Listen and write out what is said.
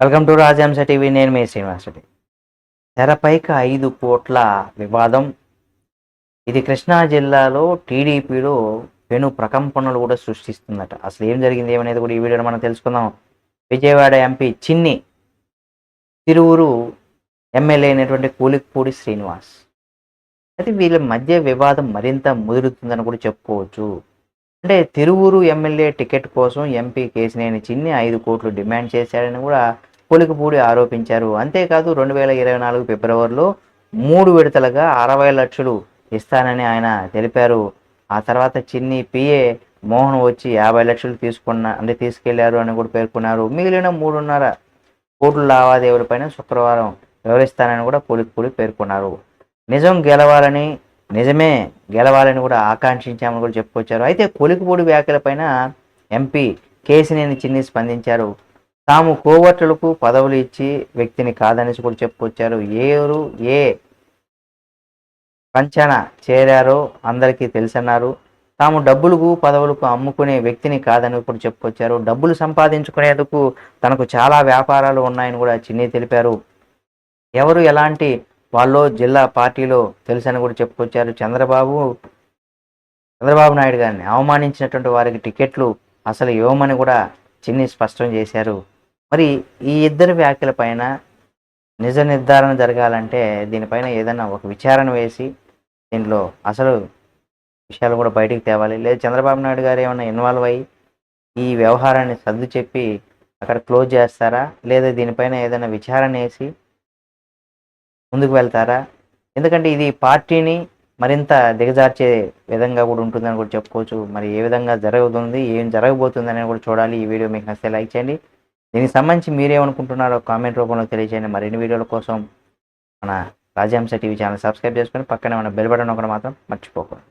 Welcome to రాజాంశ TV నేను మీ శ్రీనివాసుడి తెరపైకి ఐదు కోట్ల వివాదం. ఇది కృష్ణా జిల్లాలో టీడీపీలో పెను ప్రకంపనలు కూడా సృష్టిస్తుందట. అసలు ఏం జరిగింది ఏమనేది కూడా ఈ వీడియోలో మనం తెలుసుకుందాం. విజయవాడ ఎంపీ చిన్ని తిరువురు ఎమ్మెల్యే అయినటువంటి కూలిక్పూడి శ్రీనివాస్. అయితే వీళ్ళ మధ్య వివాదం మరింత ముదురుతుందని కూడా చెప్పుకోవచ్చు. అంటే తిరువూరు ఎమ్మెల్యే టికెట్ కోసం ఎంపీ కేసినేని చిన్ని ఐదు కోట్లు డిమాండ్ చేశాడని కూడా పులికిపూడి ఆరోపించారు. అంతేకాదు రెండు వేల ఇరవై నాలుగు ఫిబ్రవరిలో మూడు విడతలుగా అరవై లక్షలు ఇస్తానని ఆయన తెలిపారు. ఆ తర్వాత చిన్ని పిఏ మోహన్ వచ్చి యాభై లక్షలు తీసుకున్న అంటే తీసుకెళ్ళారు అని కూడా పేర్కొన్నారు. మిగిలిన మూడున్నర కోట్ల లావాదేవీలపైన శుక్రవారం వివరిస్తానని కూడా కొలికపూడి పేర్కొన్నారు. నిజం గెలవాలని నిజమే గెలవాలని కూడా ఆకాంక్షించామని కూడా చెప్పుకొచ్చారు. అయితే కొలికిపూడి వ్యాఖ్యలపైన ఎంపీ కేసినేని చిన్ని స్పందించారు. తాము కోవట్లకు పదవులు ఇచ్చి వ్యక్తిని కాదనేసి కూడా చెప్పుకొచ్చారు. ఏరు ఏ పంచన చేరారో అందరికీ తెలుసన్నారు. తాము డబ్బులకు పదవులకు అమ్ముకునే వ్యక్తిని కాదని కూడా చెప్పుకొచ్చారు. డబ్బులు సంపాదించుకునేందుకు తనకు చాలా వ్యాపారాలు ఉన్నాయని కూడా చిన్ని తెలిపారు. ఎవరు ఎలాంటి వాళ్ళు జిల్లా పార్టీలో తెలుసని కూడా చెప్పుకొచ్చారు. చంద్రబాబు చంద్రబాబు నాయుడు గారిని అవమానించినటువంటి వారికి టికెట్లు అసలు ఇవ్వమని కూడా చిన్ని స్పష్టం చేశారు. మరి ఈ ఇద్దరు వ్యాఖ్యల పైన నిజ నిర్ధారణ జరగాలంటే దీనిపైన ఏదైనా ఒక విచారణ వేసి దీంట్లో అసలు విషయాలు కూడా బయటికి తేవాలి. లేదా చంద్రబాబు నాయుడు గారు ఏమైనా ఇన్వాల్వ్ అయ్యి ఈ వ్యవహారాన్ని సర్దు చెప్పి అక్కడ క్లోజ్ చేస్తారా? లేదా దీనిపైన ఏదైనా విచారణ వేసి ముందుకు వెళ్తారా? ఎందుకంటే ఇది పార్టీని మరింత దిగజార్చే విధంగా కూడా ఉంటుందని కూడా చెప్పుకోవచ్చు. మరి ఏ విధంగా జరుగుతుంది ఏం జరగబోతుంది అనేది కూడా చూడాలి. ఈ వీడియో మీకు నచ్చితే లైక్ చేయండి. దీనికి సంబంధించి మీరేమనుకుంటున్నారో కామెంట్ రూపంలో తెలియజేయండి. మరిన్ని వీడియోల కోసం మన రాజహంస టీవీ ఛానల్ సబ్స్క్రైబ్ చేసుకొని పక్కనే ఉన్న బెల్ బటన్ ఒకటి మాత్రం మర్చిపోకూడదు.